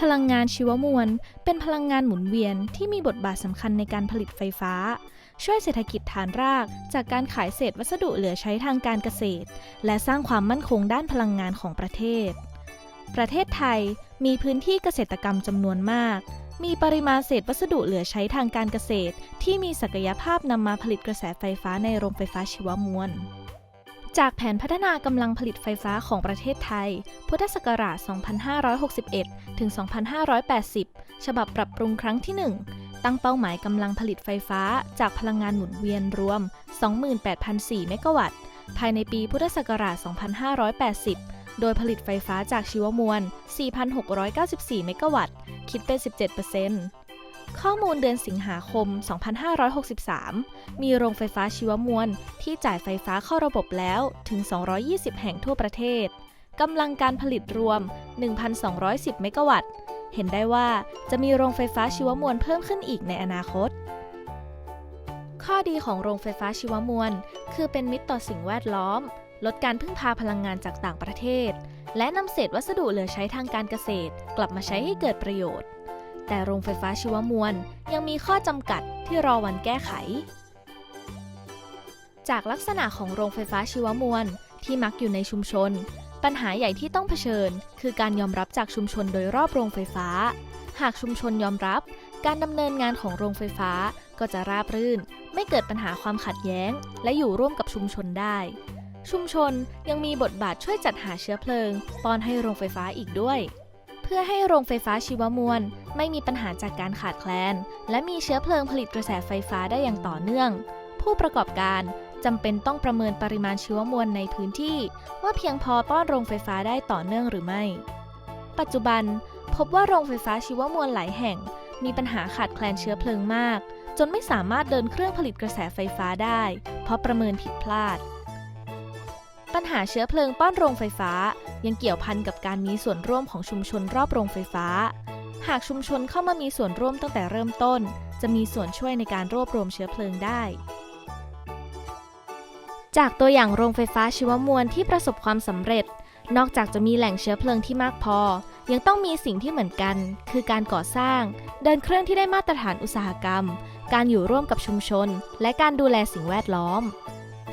พลังงานชีวมวล เป็นพลังงานหมุนเวียนที่มีบทบาทสำคัญในการผลิตไฟฟ้า ช่วยเศรษฐกิจฐานราก จากการขายเศษวัสดุเหลือใช้ทางการเกษตร และสร้างความมั่นคงด้านพลังงานของประเทศ ประเทศไทยมีพื้นที่เกษตรกรรมจำนวนมาก มีปริมาณเศษวัสดุเหลือใช้ทางการเกษตร ที่มีศักยภาพนำมาผลิตกระแสไฟฟ้าในโรงไฟฟ้าชีวมวล จากแผนพัฒนากำลังผลิตไฟฟ้าของประเทศไทย พุทธศักราช 2561 ถึง 2580 ฉบับปรับปรุงครั้งที่ 1 ตั้งเป้าหมายกำลังผลิตไฟฟ้าจากพลังงานหมุนเวียนรวม 28,004 เมกะวัตต์ ภายในปีพุทธศักราช 2580 โดยผลิตไฟฟ้าจากชีวมวล 4,694 เมกะวัตต์ คิดเป็น 17% ข้อมูลเดือนสิงหาคม 2563 มีโรงไฟฟ้าชีวมวล ที่จ่ายไฟฟ้าเข้าระบบแล้วถึง 220 แห่งทั่วประเทศ กำลังการผลิตรวม 1,210 เมกะวัตต์ เห็นได้ว่าจะมีโรงไฟฟ้าชีวมวลเพิ่มขึ้นอีกในอนาคต ข้อดีของโรงไฟฟ้าชีวมวล คือเป็นมิตรต่อสิ่งแวดล้อม ลดการพึ่งพาพลังงานจากต่างประเทศ และนำเศษวัสดุเหลือใช้ทางการเกษตร กลับมาใช้ให้เกิดประโยชน์ แต่โรงไฟฟ้าชีวมวลยังมีข้อจำกัดที่รอวันแก้ไข จากลักษณะของโรงไฟฟ้าชีวมวลที่มักอยู่ในชุมชน ปัญหาใหญ่ที่ต้องเผชิญ คือการยอมรับจากชุมชนโดยรอบโรงไฟฟ้า หากชุมชนยอมรับ การดำเนินงานของโรงไฟฟ้าก็จะราบรื่น ไม่เกิดปัญหาความขัดแย้ง และอยู่ร่วมกับชุมชนได้ ชุมชนยังมีบทบาทช่วยจัดหาเชื้อเพลิงป้อนให้โรงไฟฟ้าอีกด้วย พื่อให้โรงไฟฟ้าชีวมวล ไม่มีปัญหาจากการขาดแคลน และมีเชื้อเพลิงผลิตกระแสไฟฟ้าได้อย่างต่อเนื่อง ผู้ประกอบการจำเป็นต้องประเมินปริมาณชีวมวลในพื้นที่ ว่าเพียงพอป้อนโรงไฟฟ้าได้ต่อเนื่องหรือไม่ ปัจจุบันพบว่าโรงไฟฟ้าชีวมวลหลายแห่ง มีปัญหาขาดแคลนเชื้อเพลิงมาก จนไม่สามารถเดินเครื่องผลิตกระแสไฟฟ้าได้ เพราะประเมินผิดพลาด ปัญหาเชื้อเพลิงป้อนโรงไฟฟ้า ยังเกี่ยวพันกับการมีส่วนร่วมของชุมชนรอบโรงไฟฟ้า หากชุมชนเข้ามามีส่วนร่วมตั้งแต่เริ่มต้น จะมีส่วนช่วยในการรวบรวมเชื้อเพลิงได้ จากตัวอย่างโรงไฟฟ้าชีวมวลที่ประสบความสำเร็จ นอกจากจะมีแหล่งเชื้อเพลิงที่มากพอ ยังต้องมีสิ่งที่เหมือนกัน คือการก่อสร้าง เดินเครื่องที่ได้มาตรฐานอุตสาหกรรม การอยู่ร่วมกับชุมชน และการดูแลสิ่งแวดล้อม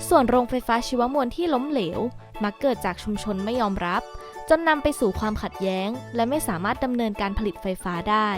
ส่วนโรงไฟฟ้าชีวมวลที่ล้มเหลว มักเกิดจากชุมชนไม่ยอมรับ จนนำไปสู่ความขัดแย้ง และไม่สามารถดำเนินการผลิตไฟฟ้าได้